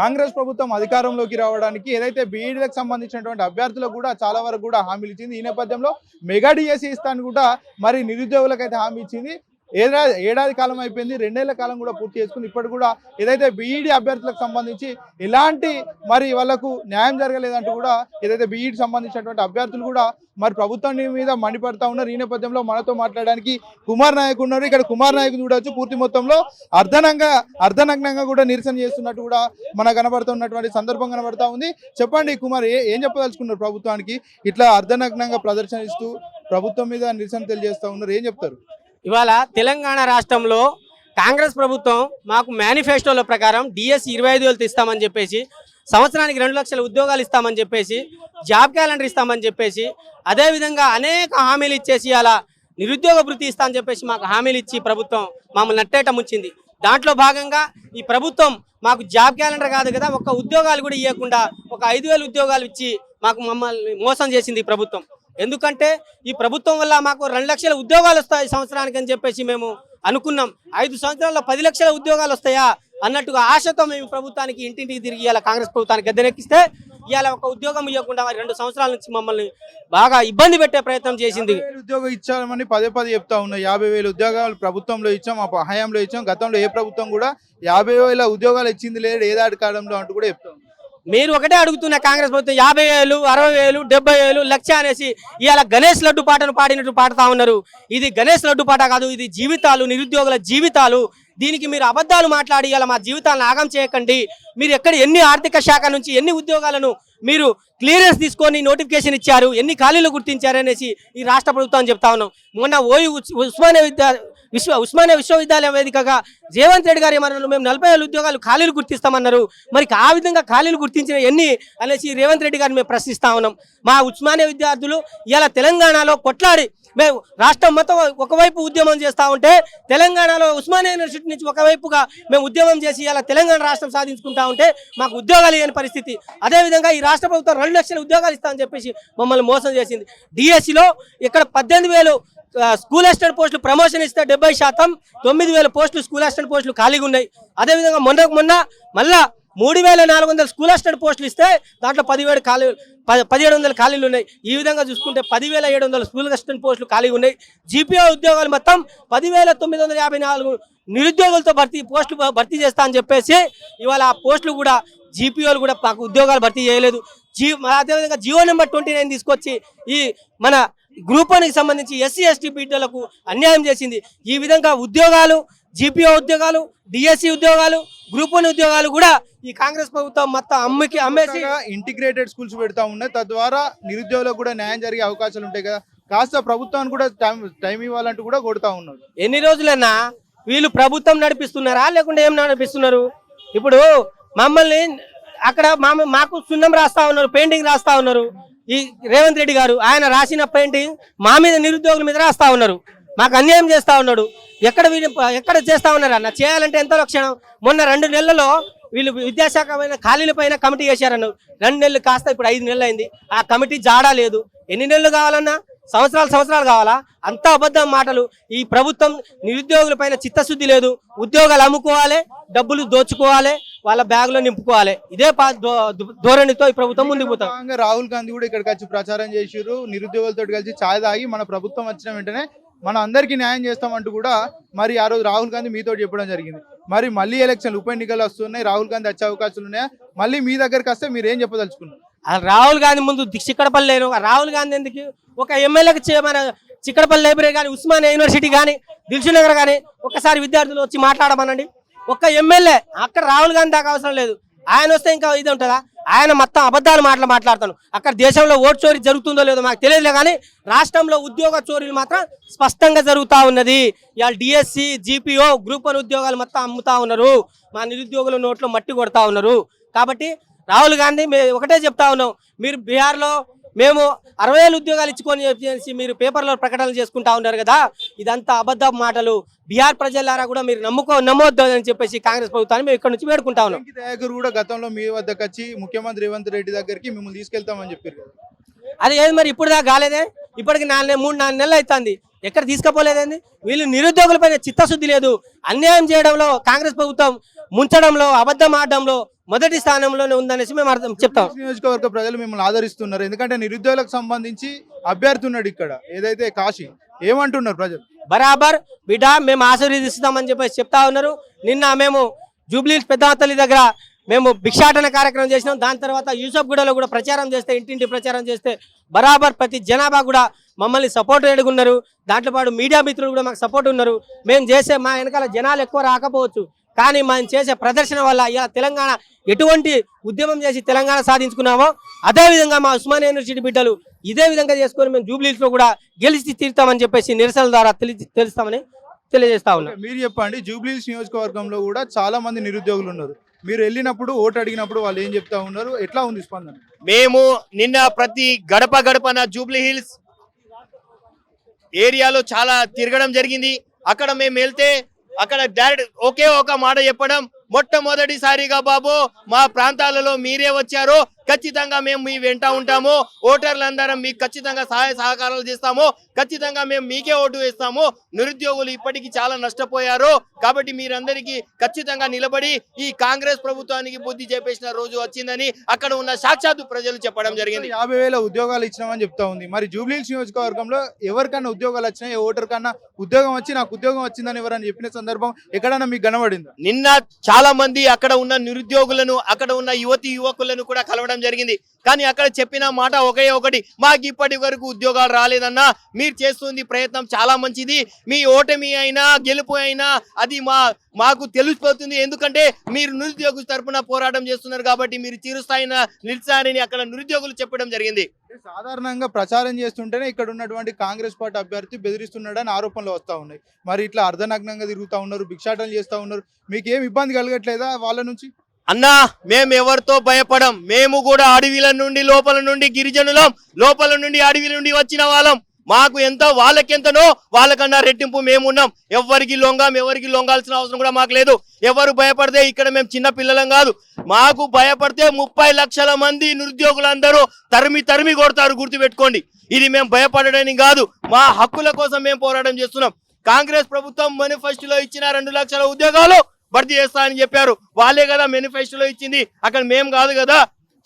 కాంగ్రెస్ ప్రభుత్వం అధికారంలోకి రావడానికి ఏదైతే బీఈడీలకు సంబంధించినటువంటి అభ్యర్థులకు కూడా చాలా వరకు కూడా హామీలు ఇచ్చింది. ఈ నేపథ్యంలో మెగా డిఎస్సి ఇస్తాను కూడా మరి నిరుద్యోగులకు అయితే హామీ ఇచ్చింది. ఏడాది ఏడాది కాలం అయిపోయింది రెండేళ్ళ కాలం కూడా పూర్తి చేసుకుంది ఇప్పటి కూడా ఏదైతే బీఈడి అభ్యర్థులకు సంబంధించి ఎలాంటి మరి వాళ్ళకు న్యాయం జరగలేదంటూ కూడా ఏదైతే బీఈడి సంబంధించినటువంటి అభ్యర్థులు కూడా మరి ప్రభుత్వం మీద మండిపడతా ఉన్నారు. ఈ నేపథ్యంలో మనతో మాట్లాడడానికి కుమార్ నాయక్ ఉన్నారు. ఇక్కడ కుమార్ నాయక్ చూడవచ్చు పూర్తి మొత్తంలో అర్ధనంగా అర్ధనగ్నంగా కూడా నిరసన చేస్తున్నట్టు కూడా మన కనబడుతున్నటువంటి సందర్భం కనబడతా ఉంది. చెప్పండి కుమార్ ఏం చెప్పదలుచుకున్నారు ప్రభుత్వానికి? ఇట్లా అర్ధనగ్నంగా ప్రదర్శన ఇస్తూ ప్రభుత్వం మీద నిరసన తెలియజేస్తా ఉన్నారు. ఏం చెప్తారు? ఇవాళ తెలంగాణ రాష్ట్రంలో కాంగ్రెస్ ప్రభుత్వం మాకు మేనిఫెస్టోల ప్రకారం డిఎస్ ఇరవై ఐదు వేలు ఇస్తామని చెప్పేసి సంవత్సరానికి రెండు లక్షల ఉద్యోగాలు ఇస్తామని చెప్పేసి జాబ్ క్యాలెండర్ ఇస్తామని చెప్పేసి అదేవిధంగా అనేక హామీలు ఇచ్చేసి అలా నిరుద్యోగ వృత్తి ఇస్తామని చెప్పేసి మాకు హామీలు ఇచ్చి ప్రభుత్వం మమ్మల్ని నట్టేట ముంచింది. దాంట్లో భాగంగా ఈ ప్రభుత్వం మాకు జాబ్ క్యాలెండర్ కాదు కదా ఒక ఉద్యోగాలు కూడా ఇవ్వకుండా ఒక ఐదు ఉద్యోగాలు ఇచ్చి మాకు మమ్మల్ని మోసం చేసింది ప్రభుత్వం. ఎందుకంటే ఈ ప్రభుత్వం వల్ల మాకు రెండు లక్షల ఉద్యోగాలు వస్తాయి సంవత్సరానికి అని చెప్పేసి మేము అనుకున్నాం. ఐదు సంవత్సరాల్లో పది లక్షల ఉద్యోగాలు వస్తాయా అన్నట్టుగా ఆశతో మేము ప్రభుత్వానికి ఇంటింటికి తిరిగి ఇవాళ కాంగ్రెస్ ప్రభుత్వానికి గద్దెనెక్కిస్తే ఇవాళ ఒక ఉద్యోగం ఇవ్వకుండా రెండు సంవత్సరాల నుంచి మమ్మల్ని బాగా ఇబ్బంది పెట్టే ప్రయత్నం చేసింది. ఉద్యోగం ఇచ్చామని పదే పదే చెప్తా ఉన్నాయి యాభై వేలు ఉద్యోగాలు ప్రభుత్వంలో ఇచ్చాం మా హయాంలో ఇచ్చాం. గతంలో ఏ ప్రభుత్వం కూడా యాభై వేల ఉద్యోగాలు ఇచ్చింది లేదు ఏదాటి కాలంలో అంటూ కూడా చెప్తాం మీరు ఒకటే అడుగుతున్న కాంగ్రెస్ ప్రభుత్వం యాభై వేలు అరవై వేలు డెబ్బై వేలు లక్ష అనేసి ఇవాళ గణేష్ లడ్డు పాటను పాడినట్టు పాడుతా ఉన్నారు. ఇది గణేష్ లడ్డు పాట కాదు ఇది జీవితాలు నిరుద్యోగుల జీవితాలు. దీనికి మీరు అబద్ధాలు మాట్లాడి ఇలా మా జీవితాలను ఆగం చేయకండి. మీరు ఎక్కడ ఎన్ని ఆర్థిక శాఖ నుంచి ఎన్ని ఉద్యోగాలను మీరు క్లియరెన్స్ తీసుకొని నోటిఫికేషన్ ఇచ్చారు ఎన్ని ఖాళీలు గుర్తించారు అనేసి ఈ రాష్ట్ర ప్రభుత్వం చెప్తా ఉన్నాం. మొన్న ఓయూ ఉస్- ఉస్మానియా విద్యా విశ్వ ఉస్మానియా విశ్వవిద్యాలయం వేదికగా జయవంత్ రెడ్డి గారు ఏమన్నారు మేము నలభై వేల ఉద్యోగాలు ఖాళీలు గుర్తిస్తామన్నారు. మరి ఆ విధంగా ఖాళీలు గుర్తించిన ఎన్ని అనేసి రేవంత్ రెడ్డి గారిని మేము ప్రశ్నిస్తా ఉన్నాం. మా ఉస్మానియా విద్యార్థులు ఇలా తెలంగాణలో కొట్లాడి మేము రాష్ట్రం మొత్తం ఒకవైపు ఉద్యమం చేస్తూ ఉంటే తెలంగాణలో ఉస్మానియా యూనివర్సిటీ నుంచి ఒకవైపుగా మేము ఉద్యమం చేసి ఇలా తెలంగాణ రాష్ట్రం సాధించుకుంటా ఉంటే మాకు ఉద్యోగాలు లేని పరిస్థితి. అదేవిధంగా ఈ రాష్ట్ర ప్రభుత్వం రెండు లక్షల ఉద్యోగాలు ఇస్తామని చెప్పేసి మమ్మల్ని మోసం చేసింది. డిఎస్సిలో ఇక్కడ పద్దెనిమిది వేలు స్కూల్ అసిస్టెంట్ పోస్టులు ప్రమోషన్ ఇస్తే డెబ్బై శాతం తొమ్మిది వేల పోస్టులు స్కూల్ అసిస్టెంట్ పోస్టులు ఖాళీగా ఉన్నాయి. అదేవిధంగా మొన్న మొన్న మళ్ళా మూడు వేల నాలుగు వందల స్కూల్ అసిస్టెంట్ పోస్టులు ఇస్తే దాంట్లో పదివేడు ఖాళీ పదిహేడు వందల ఖాళీలు ఉన్నాయి. ఈ విధంగా చూసుకుంటే పదివేల ఏడు వందల స్కూల్ అసిస్టెంట్ పోస్టులు ఖాళీగా ఉన్నాయి. జీపీఓ ఉద్యోగాలు మొత్తం పదివేల తొమ్మిది వందల యాభై నాలుగు నిరుద్యోగులతో భర్తీ పోస్టులు భర్తీ చేస్తా అని చెప్పేసి ఇవాళ ఆ పోస్టులు కూడా జీపీఓలు కూడా ఉద్యోగాలు భర్తీ చేయలేదు. జీ అదేవిధంగా జియో నెంబర్ ట్వంటీ నైన్ తీసుకొచ్చి ఈ మన గ్రూప్ వన్కి సంబంధించి ఎస్సీ ఎస్టీ బిడ్డలకు అన్యాయం చేసింది. ఈ విధంగా ఉద్యోగాలు జీపీఓ ఉద్యోగాలు డిఎస్సి ఉద్యోగాలు గ్రూప్ వన్ ఉద్యోగాలు కూడా ఈ కాంగ్రెస్ ప్రభుత్వం మొత్తం అమ్మకి అమ్మేసి ఇంటిగ్రేటెడ్ స్కూల్స్ పెడతా ఉన్నాయి. తద్వారా నిరుద్యోగులకు కూడా న్యాయం జరిగే అవకాశాలు ఉంటాయి కదా. కాస్త ప్రభుత్వానికి కూడా టైం టైం ఇవ్వాలంటూ కూడా కొడతా ఉన్నారు. ఎన్ని రోజులన్నా వీళ్ళు ప్రభుత్వం నడిపిస్తున్నారా? లేకుంటే ఏం నడిపిస్తున్నారు? ఇప్పుడు మమ్మల్ని అక్కడ మా- మాకు సున్నం రాస్తా ఉన్నారు పెయింటింగ్ రాస్తా ఉన్నారు. ఈ రేవంత్ రెడ్డి గారు ఆయన రాసిన మా మీద నిరుద్యోగుల మీద రాస్తా ఉన్నారు. మాకు అన్యాయం చేస్తా ఉన్నాడు. ఎక్కడ వీళ్ళు ఎక్కడ చేస్తా ఉన్నారు అన్న? చేయాలంటే ఎంతో లక్షణం మొన్న రెండు నెలల్లో వీళ్ళు విద్యాశాఖ పైన ఖాళీల పైన కమిటీ వేశారన్నారు రెండు నెలలు కాస్త ఇప్పుడు ఐదు నెలలు అయింది. ఆ కమిటీ జాడా లేదు. ఎన్ని నెలలు కావాలన్నా సంవత్సరాలు సంవత్సరాలు కావాలా? అంత అబద్ధం మాటలు. ఈ ప్రభుత్వం నిరుద్యోగుల పైన చిత్తశుద్ధి లేదు. ఉద్యోగాలు అమ్ముకోవాలి డబ్బులు దోచుకోవాలి వాళ్ళ బ్యాగులో నింపుకోవాలి. ఇదే ధోరణితో ఈ ప్రభుత్వం ముందుకు పోతాం. రాహుల్ గాంధీ కూడా ఇక్కడికి వచ్చి ప్రచారం చేసిర్రు. నిరుద్యోగులతో కలిసి ఛాయ్ తాగి మన ప్రభుత్వం వచ్చిన వెంటనే మనం అందరికీ న్యాయం చేస్తామంటూ కూడా మరి ఆ రోజు రాహుల్ గాంధీ మీతో చెప్పడం జరిగింది. మరి మళ్ళీ ఎలక్షన్ ఉప ఎన్నికలు వస్తున్నాయి. రాహుల్ గాంధీ వచ్చే అవకాశాలు ఉన్నాయా? మళ్ళీ మీ దగ్గరికి వస్తే మీరు ఏం చెప్పదలుచుకున్నారు? రాహుల్ గాంధీ ముందు చిక్కడపల్లి లేను రాహుల్ గాంధీ ఎందుకు? ఒక ఎమ్మెల్యేకి మన చిక్కడపల్లి లైబ్రరీ కానీ ఉస్మానియా యూనివర్సిటీ కానీ దిల్సునగర్ కానీ ఒకసారి విద్యార్థులు వచ్చి మాట్లాడమనండి. ఒక్క ఎమ్మెల్యే అక్కడ రాహుల్ గాంధీ దాకా అవసరం లేదు. ఆయన వస్తే ఇంకా ఇది ఉంటుందా? ఆయన మొత్తం అబద్ధాలు మాటలు మాట్లాడతాను. అక్కడ దేశంలో ఓటు చోరీ జరుగుతుందో లేదో మాకు తెలియదులే కానీ రాష్ట్రంలో ఉద్యోగ చోరీలు మాత్రం స్పష్టంగా జరుగుతూ ఉన్నది. ఇవాళ డిఎస్సి జీపీఓ గ్రూప్ వన్ ఉద్యోగాలు మొత్తం అమ్ముతా ఉన్నారు. మా నిరుద్యోగుల నోట్లో మట్టి కొడతా ఉన్నారు. కాబట్టి రాహుల్ గాంధీ మేము ఒకటే చెప్తా ఉన్నాం. మీరు బీహార్లో మేము అరవై వేలు ఉద్యోగాలు ఇచ్చుకొని చెప్పేసి మీరు పేపర్లో ప్రకటనలు చేసుకుంటా ఉన్నారు కదా ఇదంతా అబద్ధపు మాటలు. బీహార్ ప్రజలారా కూడా మీరు నమ్ముకో నమ్మొద్దు అని చెప్పేసి కాంగ్రెస్ ప్రభుత్వాన్ని మేము ఇక్కడ నుంచి వేడుకుంటా ఉన్నాం. దయాకర్ కూడా గతంలో మీ వద్దకు వచ్చి ముఖ్యమంత్రి రేవంత్ రెడ్డి దగ్గరికి మిమ్మల్ని తీసుకెళ్తామని చెప్పారు కదా. అది ఏది మరి ఇప్పుడు దాకా కాలేదే? ఇప్పటికి నాలుగు మూడు నాలుగు నెలలు అవుతుంది ఎక్కడ తీసుకుపోలేదండి? వీళ్ళు నిరుద్యోగులపైన చిత్తశుద్ధి లేదు. అన్యాయం చేయడంలో కాంగ్రెస్ ప్రభుత్వం ముంచడంలో అబద్ధం ఆడడంలో మొదటి స్థానంలోనే ఉందనేసి మేము అర్థం చెప్తాం. నియోజకవర్గ ప్రజలు మిమ్మల్ని ఆదరిస్తున్నారు. ఎందుకంటే నిరుద్యోగులకు సంబంధించి అభ్యర్థి ఉన్నాడు ఇక్కడ ఏదైతే కాశీ. ఏమంటున్నారు ప్రజలు? బరాబర్ బిడ్డ మేము ఆశీర్వదిస్తామని చెప్పేసి చెప్తా ఉన్నారు. నిన్న మేము జూబ్లీ పెద్ద తల్లి దగ్గర మేము భిక్షాటన కార్యక్రమం చేసినాం. దాని తర్వాత యూసఫ్ గూడలో కూడా ప్రచారం చేస్తే ఇంటింటి ప్రచారం చేస్తే బరాబర్ ప్రతి జనాభా కూడా మమ్మల్ని సపోర్ట్ ఎడుగున్నారు దాంట్లో పాటు మీడియా మిత్రులు కూడా మాకు సపోర్ట్ ఉన్నారు. మేము చేసే మా వెనకాల జనాలు ఎక్కువ రాకపోవచ్చు. కానీ మనం చేసే ప్రదర్శన వల్ల ఇలా తెలంగాణ ఎటువంటి ఉద్యమం చేసి తెలంగాణ సాధించుకున్నామో అదే విధంగా మా ఉస్మానియా యూనివర్సిటీ బిడ్డలు ఇదే విధంగా చేసుకొని మేము జూబ్లీస్లో కూడా గెలిచి తీరుతామని చెప్పేసి నిరసనల ద్వారా తెలి తెలుస్తామని తెలియజేస్తా ఉన్నాం. మీరు చెప్పండి జూబ్లీస్ నియోజకవర్గంలో కూడా చాలా మంది నిరుద్యోగులు ఉన్నారు. మీరు వెళ్ళినప్పుడు ఓటు అడిగినప్పుడు వాళ్ళు ఏం చెప్తా ఉన్నారు? ఎట్లా ఉంది స్పందన? మేము నిన్న ప్రతి గడప గడపన జూబ్లీ హిల్స్ ఏరియాలో చాలా తిరగడం జరిగింది. అక్కడ మేము వెళ్తే అక్కడ డైరెక్ట్ ఒకే ఒక మాట చెప్పడం మొట్టమొదటిసారిగా బాబు మా ప్రాంతాలలో మీరే వచ్చారు. ఖచ్చితంగా మేము మీ వెంట ఉంటాము. ఓటర్లందరం మీకు ఖచ్చితంగా సహాయ సహకారాలు చేస్తాము. ఖచ్చితంగా మేము మీకే ఓటు వేస్తాము. నిరుద్యోగులు ఇప్పటికీ చాలా నష్టపోయారు. కాబట్టి మీరందరికీ ఖచ్చితంగా నిలబడి ఈ కాంగ్రెస్ ప్రభుత్వానికి బుద్ధి చెప్పేసిన రోజు వచ్చిందని అక్కడ ఉన్న సాక్షాత్తు ప్రజలు చెప్పడం జరిగింది. యాభై వేల ఉద్యోగాలు ఇచ్చినామని చెప్తా ఉంది. మరి జూబ్లీస్ నియోజకవర్గంలో ఎవరికన్నా ఉద్యోగాలు వచ్చినాయి? ఓటర్ కన్నా ఉద్యోగం వచ్చి నాకు ఉద్యోగం వచ్చిందని ఎవరైనా చెప్పిన సందర్భం ఎక్కడన్నా మీకు కనబడిందా? నిన్న చాలా మంది అక్కడ ఉన్న నిరుద్యోగులను అక్కడ ఉన్న యువతి యువకులను కూడా కలవడం జరిగింది. కానీ అక్కడ చెప్పిన మాట ఒకే ఒకటి మాకు ఇప్పటి వరకు ఉద్యోగాలు రాలేదన్నా మీరు చేస్తుంది ప్రయత్నం చాలా మంచిది. మీ ఓటమి అయినా గెలుపు అయినా అది మా మాకు తెలిసిపోతుంది. ఎందుకంటే మీరు నిరుద్యోగుల తరఫున పోరాటం చేస్తున్నారు కాబట్టి మీరు చిరుస్థాయిన నిలిచారని అక్కడ నిరుద్యోగులు చెప్పడం జరిగింది. సాధారణంగా ప్రచారం చేస్తుంటేనే ఇక్కడ ఉన్నటువంటి కాంగ్రెస్ పార్టీ అభ్యర్థి బెదిరిస్తున్నాడని ఆరోపణలు వస్తూ ఉన్నాయి. మరి ఇట్లా అర్ధనగ్నంగా తిరుగుతా ఉన్నారు భిక్షాటనలు చేస్తూ ఉన్నారు. మీకు ఏమి ఇబ్బంది కలగట్లేదా వాళ్ళ నుంచి? అన్నా మేము ఎవరితో భయపడం? మేము కూడా అడవిల నుండి లోపల నుండి గిరిజనులం లోపల నుండి అడవిల నుండి వచ్చిన వాళ్ళం. మాకు ఎంత వాళ్ళకెంతనో వాళ్ళకన్నా రెట్టింపు మేమున్నాం. ఎవరికి లొంగాం ఎవరికి లొంగాల్సిన అవసరం కూడా మాకు లేదు. ఎవరు భయపడితే ఇక్కడ మేము చిన్న పిల్లలం కాదు. మాకు భయపడితే ముప్పై లక్షల మంది నిరుద్యోగులందరూ తరిమి తరిమి కొడతారు గుర్తుపెట్టుకోండి. ఇది మేము భయపడడానికి కాదు మా హక్కుల కోసం మేము పోరాటం చేస్తున్నాం. కాంగ్రెస్ ప్రభుత్వం మేనిఫెస్టోలో ఇచ్చిన రెండు లక్షల ఉద్యోగాలు భర్తీ చేస్తా అని చెప్పారు. వాళ్ళే కదా మేనిఫెస్టోలో ఇచ్చింది. అక్కడ మేము కాదు కదా.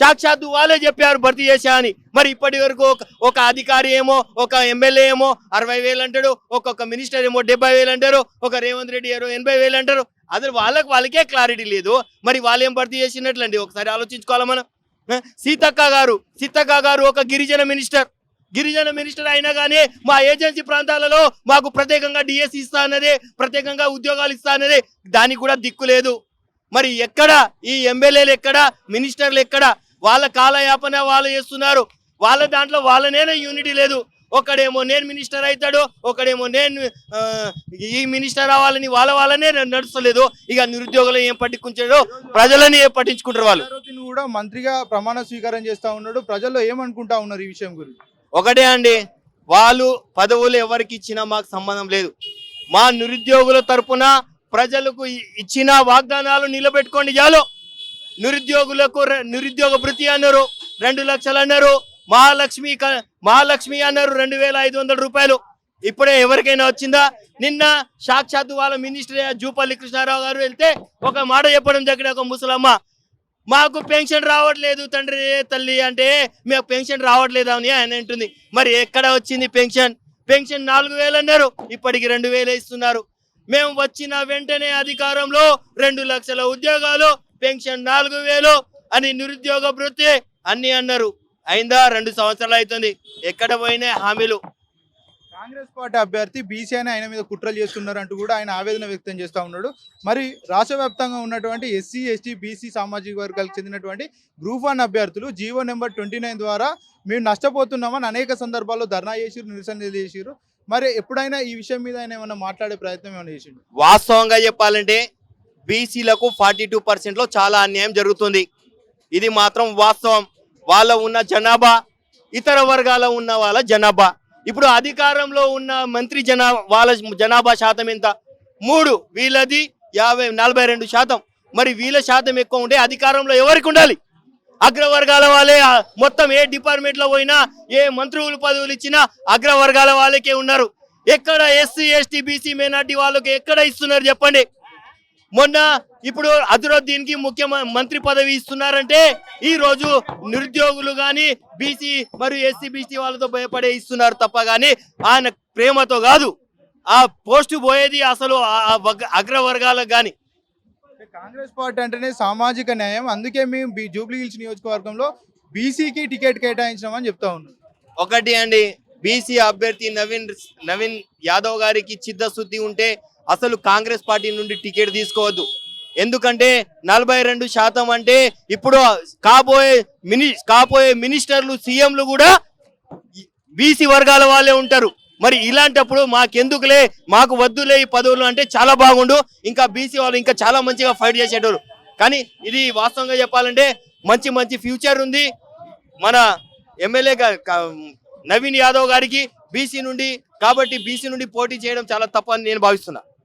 సాక్షాత్తు వాళ్ళే చెప్పారు భర్తీ చేశా అని. మరి ఇప్పటి వరకు ఒక అధికారి ఏమో ఒక ఎమ్మెల్యే ఏమో అరవై వేలు అంటాడు ఒక్కొక్క మినిస్టర్ ఏమో డెబ్బై వేలు అంటారు ఒక రేవంత్ రెడ్డి ఏమో ఎనభై వేలు అంటారు. అసలు వాళ్ళకి వాళ్ళకే క్లారిటీ లేదు. మరి వాళ్ళు ఏం భర్తీ చేసినట్లండి? ఒకసారి ఆలోచించుకోవాలి మనం? సీతక్క గారు సీతక్క గారు ఒక గిరిజన మినిస్టర్. గిరిజన మినిస్టర్ అయినా కానీ మా ఏజెన్సీ ప్రాంతాలలో మాకు ప్రత్యేకంగా డిఎస్ ఇస్తా అన్నదే ప్రత్యేకంగా ఉద్యోగాలు ఇస్తా అన్నదే దానికి కూడా దిక్కు లేదు. మరి ఎక్కడ? ఈ ఎమ్మెల్యేలు ఎక్కడ? మినిస్టర్లు ఎక్కడ? వాళ్ళ కాలయాపన వాళ్ళు చేస్తున్నారు. వాళ్ళ దాంట్లో వాళ్ళనే యూనిటీ లేదు. ఒకడేమో నేను మినిస్టర్ అవుతాడు ఒకడేమో నేను ఈ మినిస్టర్ అవ్వాలని వాళ్ళ వాళ్ళనే నడుస్తలేదు. ఇక నిరుద్యోగులు ఏం పట్టించుకుంటాడో ప్రజలని ఏం పట్టించుకుంటారు వాళ్ళు? కూడా మంత్రిగా ప్రమాణ స్వీకారం చేస్తా ఉన్నాడు. ప్రజల్లో ఏమనుకుంటా ఉన్నారు ఈ విషయం గురించి? ఒకటే అండి వాళ్ళు పదవులు ఎవరికి ఇచ్చినా మాకు సంబంధం లేదు. మా నిరుద్యోగుల తరపున ప్రజలకు ఇచ్చిన వాగ్దానాలు నిలబెట్టుకోండి చాలు నిరుద్యోగులకు నిరుద్యోగ భృతి అన్నారు రెండు లక్షలు అన్నారు. మహాలక్ష్మి క- మహాలక్ష్మి అన్నారు రెండు వేల ఐదు వందల రూపాయలు. ఇప్పుడే ఎవరికైనా వచ్చిందా? నిన్న సాక్షాత్తు వాళ్ళ మినిస్టర్ జూపల్లి కృష్ణారావు గారు వెళ్తే ఒక మాట చెప్పడం జరిగిన ఒక ముసలమ్మ. మాకు పెన్షన్ రావట్లేదు తండ్రి తల్లి అంటే మీకు పెన్షన్ రావట్లేదు అని ఆయన అంటుంది. మరి ఎక్కడ వచ్చింది పెన్షన్? పెన్షన్ నాలుగు వేలు అన్నారు ఇప్పటికి రెండు వేలు ఇస్తున్నారు. మేము వచ్చిన వెంటనే అధికారంలో రెండు లక్షల ఉద్యోగాలు పెన్షన్ నాలుగు వేలు అని నిరుద్యోగ భృతి అన్ని అన్నారు. అయిందా? రెండు సంవత్సరాలు అవుతుంది. ఎక్కడ పోయినా హామీలు. కాంగ్రెస్ పార్టీ అభ్యర్థి బీసీ అని ఆయన మీద కుట్రలు చేస్తున్నారు అంటూ కూడా ఆయన ఆవేదన వ్యక్తం చేస్తా ఉన్నాడు. మరి రాష్ట్ర వ్యాప్తంగా ఉన్నటువంటి ఎస్సీ ఎస్టీ బీసీ సామాజిక వర్గాలకు చెందినటువంటి గ్రూప్ వన్ అభ్యర్థులు జీవో నెంబర్ ట్వంటీ నైన్ ద్వారా మేము నష్టపోతున్నామని అనేక సందర్భాల్లో ధర్నా చేసిరు నిరసన తెలియజేసిరు మరి ఎప్పుడైనా ఈ విషయం మీద ఆయన ఏమైనా మాట్లాడే ప్రయత్నం ఏమైనా చేసిండు? వాస్తవంగా చెప్పాలంటే బీసీలకు ఫార్టీ టూ పర్సెంట్లో చాలా అన్యాయం జరుగుతుంది. ఇది మాత్రం వాస్తవం. వాళ్ళ ఉన్న జనాభా ఇతర వర్గాల ఉన్న వాళ్ళ జనాభా. ఇప్పుడు అధికారంలో ఉన్న మంత్రి జనా వాళ్ళ జనాభా శాతం ఎంత? మూడు. వీళ్ళది యాభై నలభై రెండు శాతం. మరి వీళ్ళ శాతం ఎక్కువ ఉంటే అధికారంలో ఎవరికి ఉండాలి? అగ్రవర్గాల వాళ్ళే. మొత్తం ఏ డిపార్ట్మెంట్లో పోయినా ఏ మంత్రులు పదవులు ఇచ్చినా అగ్రవర్గాల వాళ్ళకే ఉన్నారు. ఎక్కడ ఎస్సీ ఎస్టీ బీసీ మైనార్టీ వాళ్ళకి ఎక్కడ ఇస్తున్నారు చెప్పండి? మొన్న ఇప్పుడు అజరుద్దీన్కి ముఖ్యమంత్రి పదవి ఇస్తున్నారంటే ఈ రోజు నిరుద్యోగులు గాని బీసీ మరియు ఎస్సీ బీసీ వాళ్ళతో భయపడే ఇస్తున్నారు తప్ప గాని ఆయన ప్రేమతో కాదు. ఆ పోస్టు పోయేది అసలు అగ్రవర్గాలకు గాని. కాంగ్రెస్ పార్టీ అంటేనే సామాజిక న్యాయం. అందుకే మేము జూబ్లీ హిల్స్ నియోజకవర్గంలో బీసీకి టికెట్ కేటాయించినామని చెప్తా ఉన్నాం. ఒకటి అండి బీసీ అభ్యర్థి నవీన్ నవీన్ యాదవ్ గారికి చిత్తశుద్ధి ఉంటే అసలు కాంగ్రెస్ పార్టీ నుండి టికెట్ తీసుకోవద్దు. ఎందుకంటే నలభై రెండు శాతం అంటే ఇప్పుడు కాబోయే మిని కాబోయే మినిస్టర్లు సీఎంలు కూడా బీసీ వర్గాల వాళ్ళే ఉంటారు. మరి ఇలాంటప్పుడు మాకెందుకులే మాకు వద్దులే ఈ పదవులు అంటే చాలా బాగుండు. ఇంకా బీసీ వాళ్ళు ఇంకా చాలా మంచిగా ఫైట్ చేసేటోరు కానీ ఇది వాస్తవంగా చెప్పాలంటే మంచి మంచి ఫ్యూచర్ ఉంది. మన ఎమ్మెల్యే నవీన్ యాదవ్ గారికి బీసీ నుండి కాబట్టి బీసీ నుండి పోటీ చేయడం చాలా తప్పని నేను భావిస్తున్నా.